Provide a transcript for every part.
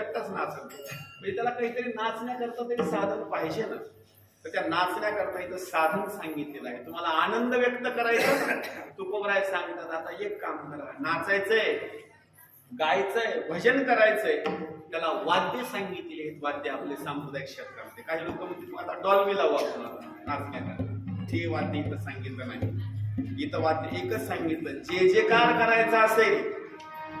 एकटाच नाचत म्हणजे त्याला काहीतरी नाचण्याकरता तरी साधन पाहिजे ना. तर त्या नाचण्याकरता इथं साधन सांगितलेलं आहे. तुम्हाला आनंद व्यक्त करायचा तुकोबराय सांगतात आता एक काम करा. नाचायचंय गायचंय भजन करायचंय. त्याला वाद्य सांगितले आहेत वाद्य आपले सांप्रदायिक क्षेत्रामध्ये. काही लोक म्हणजे मग आता डॉल्बी लावू आपण नाचण्याकरता हे वाद्य इथं सांगितलं नाही. इथं वाद्य एकच सांगितलं. जे जे कार करायचं असेल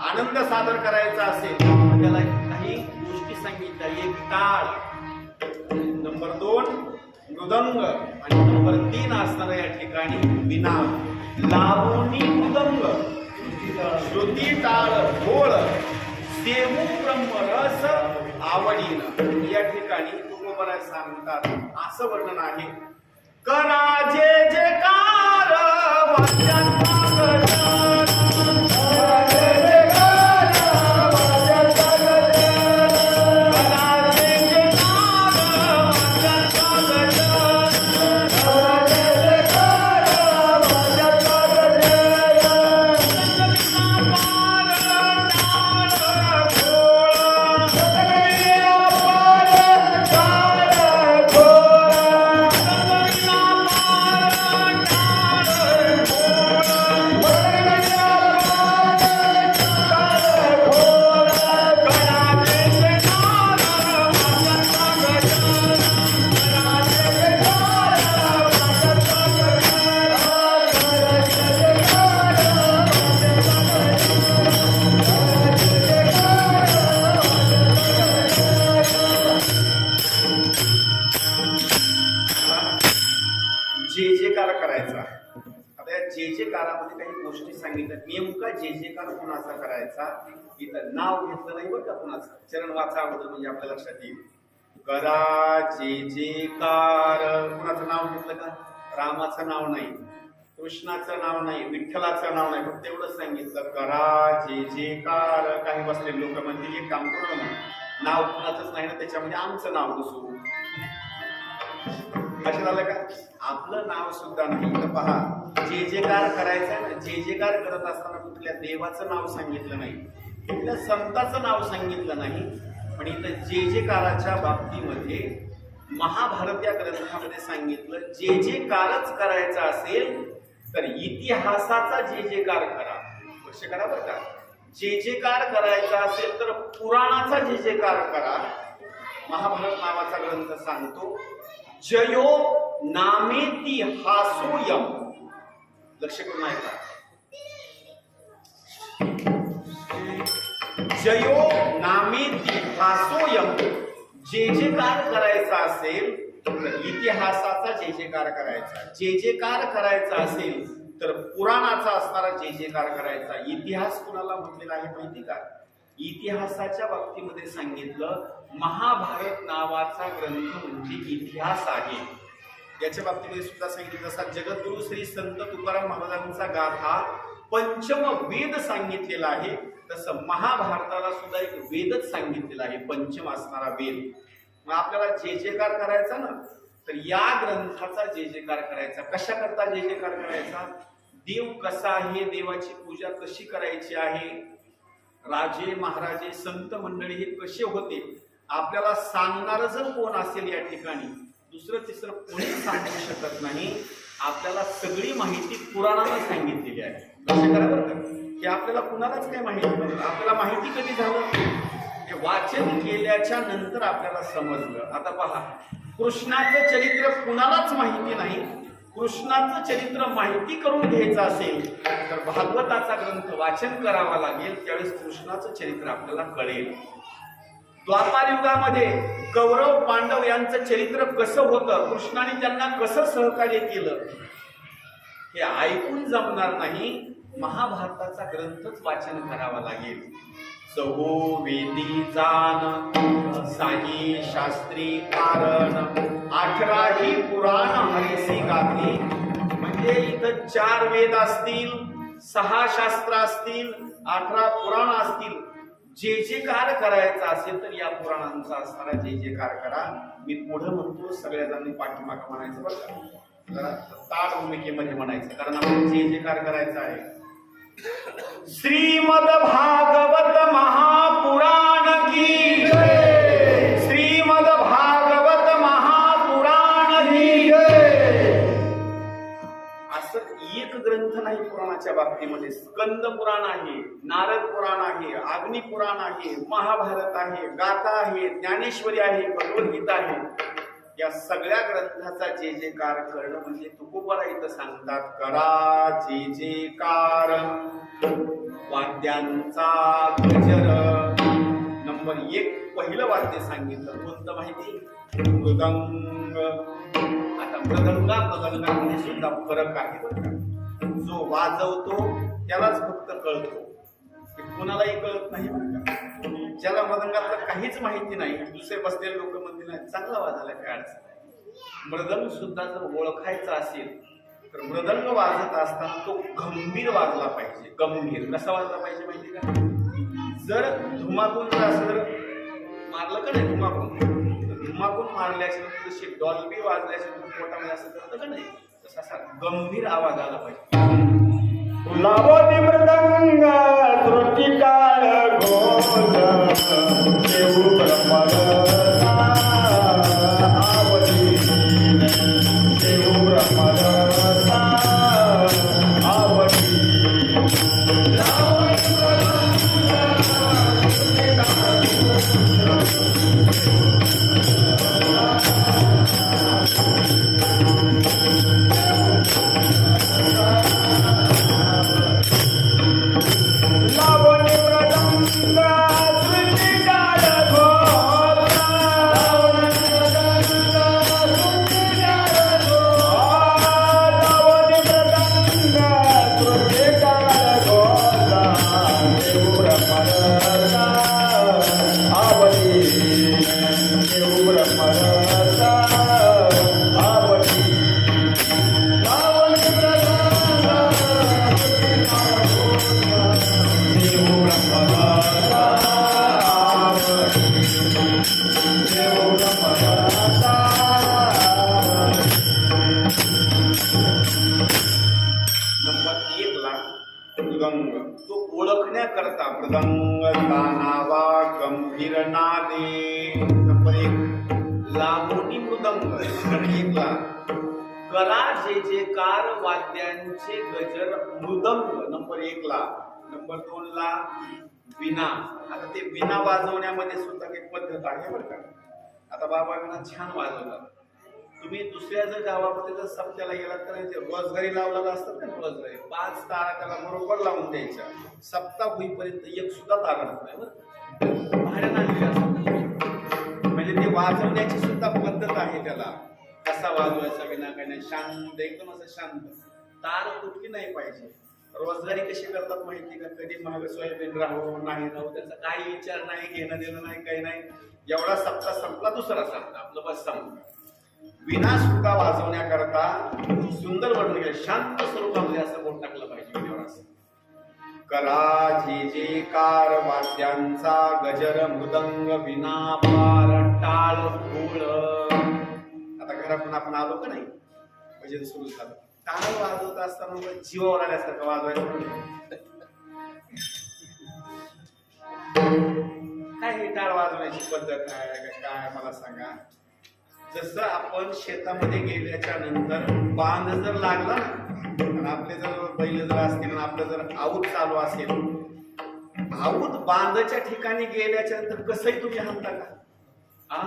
आनंद सादर करायचा असेल मृदंग आणि नंबर तीन असताना या ठिकाणी विना लावणी मृदंग श्रुती टाळ ढोळ. सेवू ब्रह्म रस आवडीन या ठिकाणी तुकोबराय सांगतात असं वर्णन आहे. कराजे जे जे. कार कार करायचा. इथं नाव घेतलं नाही बरं का कोणाचं. चरण वाचा अगोदर म्हणजे आपल्या लक्षात येईल. करा जे कार. कुणाचं नाव घेतलं का? रामाचं नाव नाही. कृष्णाचं नाव नाही. विठ्ठलाचं नाव नाही. फक्त एवढंच सांगितलं. करा जे जे कार. काही बसले लोक म्हणतील एक काम करू ना नाव कुणाचंच नाही ना त्याच्यामध्ये आमचं नाव घुसू. लक्षात आलं का? आपलं नाव सुद्धा नाही. तर पहा जे जे कार करायचं ना जे जे कार करत असताना कुठल्या देवाचं नाव सांगितलं नाही कुठल्या संताचं नाव सांगितलं नाही पण इथं जे जेकाराच्या बाबतीमध्ये महाभारत या ग्रंथामध्ये सांगितलं जे जे कारच करायचं असेल तर इतिहासाचा जे जे कार करा. लक्ष करा बरं का. जे जे कार करायचा असेल तर पुराणाचा जे जे कार करा महाभारत नावाचा ग्रंथ सांगतो जयो नामेती हासोयम लक्ष करून ऐका. जयो नामेती हासोयम जे जे कार करायचा असेल तर इतिहासाचा जे जे कार करायचा. जे जे कार करायचा असेल तर पुराणाचा असणारा जे जे कार करायचा. इतिहास कुणाला म्हटलेला आहे माहिती का? इतिहासाच्या बाबतीमध्ये सांगितलं महाभारत नावाचा ग्रंथ म्हणजे इतिहास आहे. याच्या बाबतीमध्ये सुद्धा सांगितलं जसा जगद्गुरु श्री संत तुकाराम महाराजांचा गाथा पंचम वेद सांगितलेला आहे. तसं महाभारताला सुद्धा एक वेदच सांगितलेला आहे पंचम असणारा वेद. मग आपल्याला जे जेकार करायचा ना तर या ग्रंथाचा जे जेकार करायचा कशा करता जे जेकार करायचा? देव कसा आहे देवाची पूजा कशी करायची आहे? राजे महाराजे संत मंडळी हे कसे होते? आपल्याला सांगणार जर कोण असेल या ठिकाणी दुसरं तिसरं कोणी सांगू शकत नाही. आपल्याला सगळी माहिती पुराणानं सांगितलेली आहे. लक्ष करा बरं का. की आपल्याला कुणालाच काही माहिती नव्हतं आपल्याला माहिती कधी झालं? हे वाचन केल्याच्यानंतर आपल्याला समजलं. आता पहा कृष्णाचं चरित्र कुणालाच माहिती नाही. कृष्णाचं चरित्र माहिती करून घ्यायचं असेल तर भागवताचा ग्रंथ वाचन करावा लागेल. त्यावेळेस कृष्णाचं चरित्र आपल्याला कळेल. द्वापार युगामध्ये कौरव पांडव यांचं चरित्र कसं होतं? कृष्णाने त्यांना कसं सहकार्य केलं? हे ऐकून जमणार नाही. महाभारताचा ग्रंथच वाचन करावा लागेल. सहो वेदी जान साही शास्त्री कारण. अठराही पुराण हरिसी गाती म्हणजे इथं चार वेद असतील सहा शास्त्र असतील अठरा पुराण असतील. जे जे कार करायचं असेल तर या पुराणांचा असणारा जे जे कार करा. मी पुढे म्हणतो सगळ्या जणांनी पाठीमागं म्हणायचं बरं का. जरा ताट भूमिकेमध्ये म्हणायचं. कारण आपण जे जे कार करायचं आहे. श्रीमद भागवत महापुराण माहितीमध्ये स्कंद पुराण आहे नारद पुराण आहे अग्निपुराण आहे महाभारत आहे गाथा आहे ज्ञानेश्वरी आहे भगवद्गीता आहे. या सगळ्या ग्रंथाचा जे जे कार करणं म्हणजे तुकोबरा इथं सांगतात करा जे जे कार. वाद्यांचा गजर. नंबर एक पहिलं वाद्य सांगितलं. कोणतं माहिती? मृदंग. आता मृदंगा मृदंगामध्ये सुद्धा फरक आहे. बरं का. जो वाजवतो त्यालाच फक्त कळतो. कोणालाही कुणालाही कळत नाही. ज्याला मदंगातलं काहीच माहिती नाही दुसरे बसलेले लोक म्हणतील नाही चांगला वाजायला काय अडचण मृदंग सुद्धा जर ओळखायचा असेल तर मृदंग वाजत असताना तो गंभीर वाजला पाहिजे. गंभीर. कसा वाजला पाहिजे माहिती का? जर धुमाकून जर असं मारलं का नाही धुमाकून? तर धुमाकून मारल्याच्या नंतर जशी डॉल्बी वाजल्याच्या नंतर पोटामध्ये असं करतं का नाही? तसा असा गंभीर आवाज आला पाहिजे. लावणी मृदंग श्रुती काळ घोष देऊ करता मृदंग तानावा गंभीर नादे नंबर एक मृदंग नंबर करा जे जे कार वाद्यांचे गजर मृदंग. नंबर एक ला. नंबर दोन ला. विना. आता ते विना वाजवण्यामध्ये सुद्धा काही पद्धत आहे बरं का. आता बाबा विना छान वाजवलं. तुम्ही दुसऱ्या जर गावामध्ये जर सप्त्याला गेलात तर रोजगारी लावलेला असतात ना रोजगारी पाच तारा त्याला बरोबर लावून द्यायच्या. सप्ताह होईपर्यंत एक सुद्धा तारा नाही बरं भाड्यानं असतात. म्हणजे ते वाजवण्याची सुद्धा पद्धत आहे त्याला. कसा वाजवायचा विना काय नाही शांत एकदम असं शांत. तार तुटली नाही पाहिजे. रोजगारी कशी करतात माहिती का? कधी महाग सोयाबीन राहू नाही राहू त्याचा काही विचार नाही घेणं देणं नाही काही नाही. एवढा सप्ताह संपला दुसरा सप्ताह आपलं बस संपला. विना सुद्धा वाजवण्याकरता सुंदर वर्णन केलं शांत स्वरूपामध्ये असं बोट टाकलं पाहिजे विनेवर करा जे कार वाद्यांचा गजर मृदंग विना पार टाळ फूळ आता घरातून आपण आलो का नाही? म्हणजे सुरू झालं. टाळ वाजवत असताना जीवावर आल्यासारखं वाजवायचं काय ही टाळ वाजवण्याची पद्धत आहे? काय मला सांगा. जसं आपण शेतामध्ये गेल्याच्यानंतर बांध जर लागला ना आपले जर बैल जर असतील आपलं जर आऊत चालू असेल आऊत बांधच्या ठिकाणी गेल्याच्यानंतर कसंही तुम्ही हाणता का? आ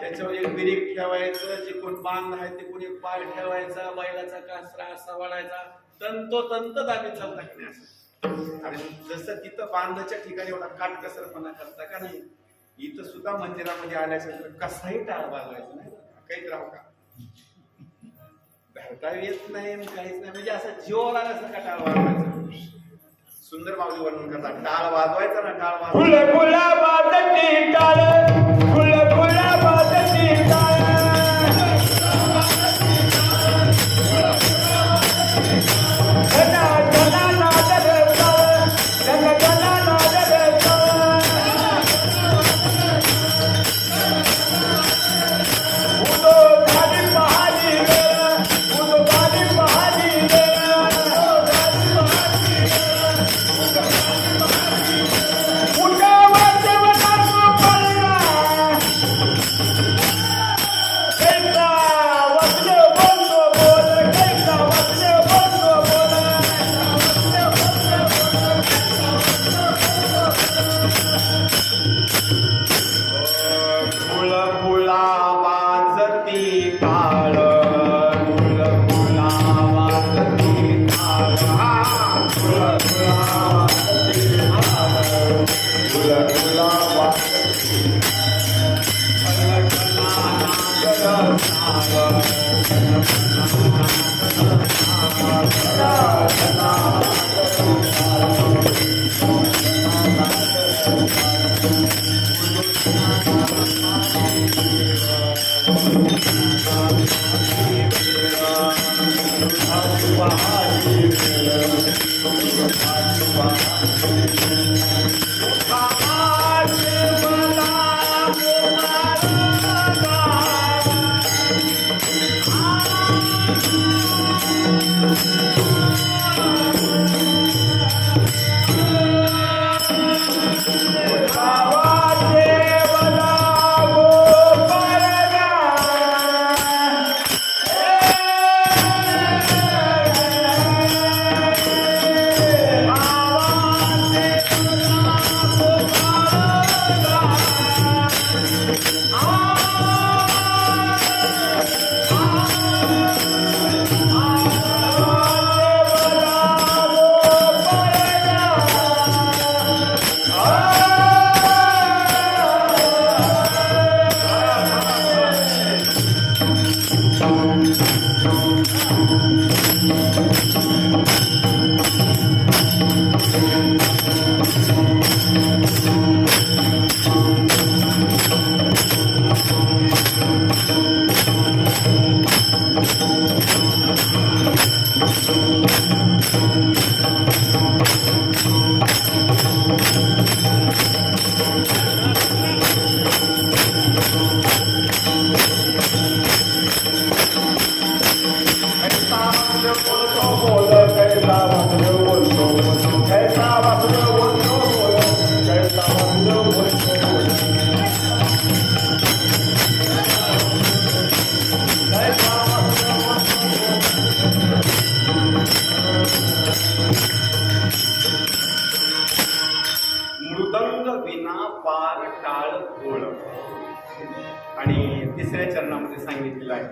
त्याच्यावर एक बिरीक ठेवायचं जे कोण बांध आहे ते कोणी पाय ठेवायचा बैलाचा कासरा असा वाढायचा तंतोतंत दाबी चालता की नाही आणि जसं तिथं बांधाच्या ठिकाणी एवढा काटकसरपणा करता का नाही? इथं सुद्धा मंदिरामध्ये आल्याच्या कसाही टाळ वाजवायचं नाही. काहीच राहू का? धरता येत नाही काहीच नाही. म्हणजे असं जीवावर आल्यासारखा टाळ वाजवायचा. सुंदर माऊली वर्णन करतात. टाळ वाजवायचा ना टाळ वाजवायचा. Thank you. पार टाळ गोळ आणि तिसऱ्या चरणामध्ये सांगितलेलं आहे.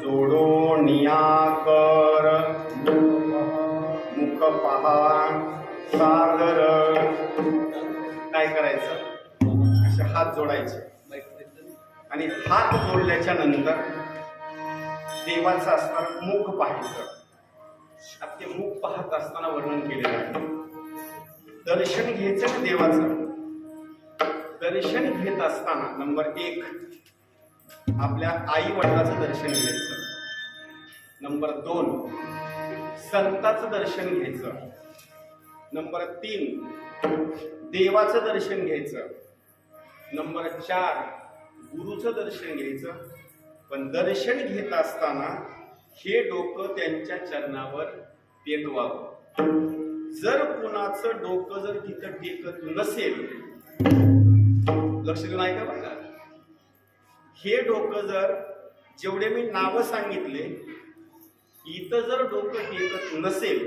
जोडो नियाकर मुख पहा सागर काय करायचं? असे हात जोडायचे. आणि हात जोडल्याच्या नंतर देवाचं असताना मुख पाहायचं. ते मुख पाहत असताना वर्णन केलेलं आहे. दर्शन घ्यायचं देवाचं? दर्शन घेत असताना नंबर एक आपल्या आई वडिलाचं दर्शन घ्यायचं. नंबर दोन संताचं दर्शन घ्यायचं. नंबर तीन देवाचं दर्शन घ्यायचं. नंबर चार गुरुचं दर्शन घ्यायचं. पण दर्शन घेत असताना हे डोकं त्यांच्या चरणावर टेकवावं जर कुणाचं डोकं जर तिथं टेकत नसेल लक्ष देऊन ऐका बघा हे डोकं जर जेवढे मी नावं सांगितले इथं जर डोकं टेकत नसेल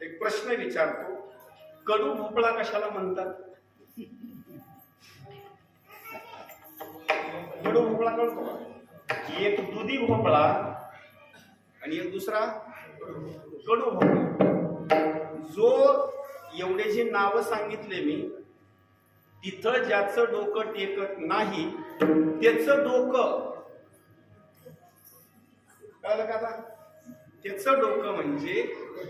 एक प्रश्न विचारतो कडू भोपळा कशाला म्हणतात? कडू भोपळा कळतो? एक दुधी भोपळा आणि एक दुसरा कडू भोपळा. जो एवढे जे नावं सांगितले मी इथं ज्याचं डोकं टेकत नाही त्याच डोकं कळलं का आता? त्याचं डोकं म्हणजे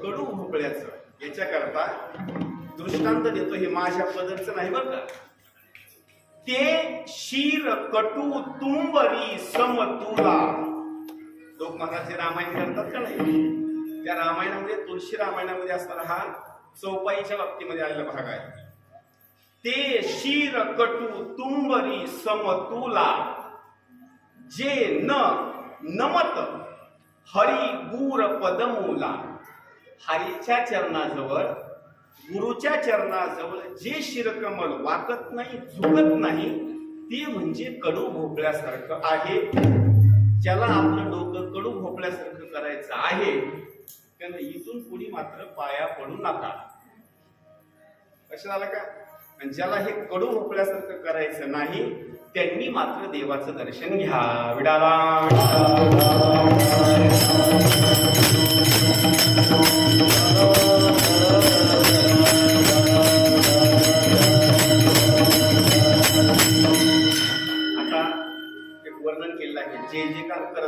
कडू भोपळ्याचं. याच्याकरता दृष्टांत देतो हे माझ्या पदरचं नाही बरं का? ते शीर कटू तुंबरी समतुला. लोक महाराज रामायण करतात का नाही? त्या रामायणामध्ये तुळशी रामायणामध्ये असणारा हा चौपाईच्या बाबतीमध्ये आलेला भाग आहे. ते शिर कटू तुंबरी समतुला जे न नमत हरी गुर पदमूला. हरीच्या चरणाजवळ गुरुच्या चरणाजवळ जे शिरकमल वाकत नाही झुकत नाही ते म्हणजे कडू भोपळ्यासारखं आहे. ज्याला आपलं डोकं कडू भोपळ्यासारखं करायचं आहे त्यानं इथून पुढे मात्र पाया पडू नका. लक्षात आलं का? ज्याला हे कडू भोपल्यासारखं करायचं नाही त्यांनी मात्र देवाचं दर्शन घ्या. विडाला आता एक वर्णन केलं आहे. जे जे काम करत